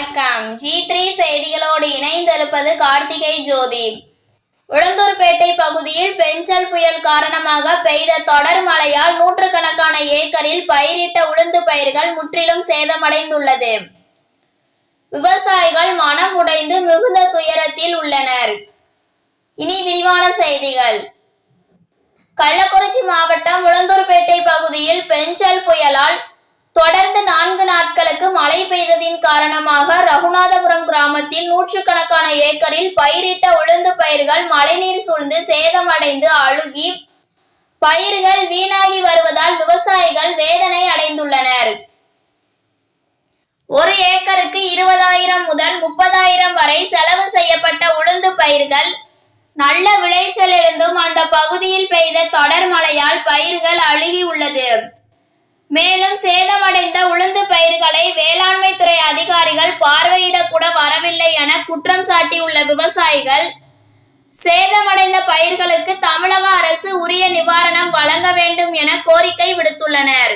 வணக்கம். G three செய்திகளோடு இணைந்திருப்பது கார்த்திகை ஜோதி. உளந்தூர்பேட்டை பகுதியில் பெஞ்சல் புயல் காரணமாக பெய்த தொடர் மழையால் நூற்றுக்கணக்கான ஏக்கரில் பயிரிட்ட உளுந்து பயிர்கள் முற்றிலும் சேதமடைந்துள்ளது. விவசாயிகள் மனம் உடைந்து மிகுந்த துயரத்தில் உள்ளனர். இனி விரிவான செய்திகள். கள்ளக்குறிச்சி மாவட்டம் உளந்தூர்பேட்டை பகுதியில் பெஞ்சல் புயல் தொடர்ந்து நான்கு நாட்களுக்கு மழை பெய்ததின் காரணமாக ரகுநாதபுரம் கிராமத்தில் நூற்றுக்கணக்கான ஏக்கரில் பயிரிட்ட உளுந்து பயிர்கள் மழைநீர் சூழ்ந்து சேதமடைந்து அழுகி பயிர்கள் வீணாகி வருவதால் விவசாயிகள் வேதனை அடைந்துள்ளனர். ஒரு ஏக்கருக்கு இருபதாயிரம் முதல் முப்பதாயிரம் வரை செலவு செய்யப்பட்ட உளுந்து பயிர்கள் நல்ல விளைச்சல் இருந்தும் அந்த பகுதியில் பெய்த தொடர் மழையால் பயிர்கள் அழுகி உள்ளது. மேலும் சேதமடைந்த உளுந்து பயிர்களை வேளாண்மை துறை அதிகாரிகள் பார்வையிட கூட வரவில்லை என குற்றம் சாட்டியுள்ள விவசாயிகள் சேதமடைந்த பயிர்களுக்கு தமிழக அரசு உரிய நிவாரணம் வழங்க வேண்டும் என கோரிக்கை விடுத்துள்ளனர்.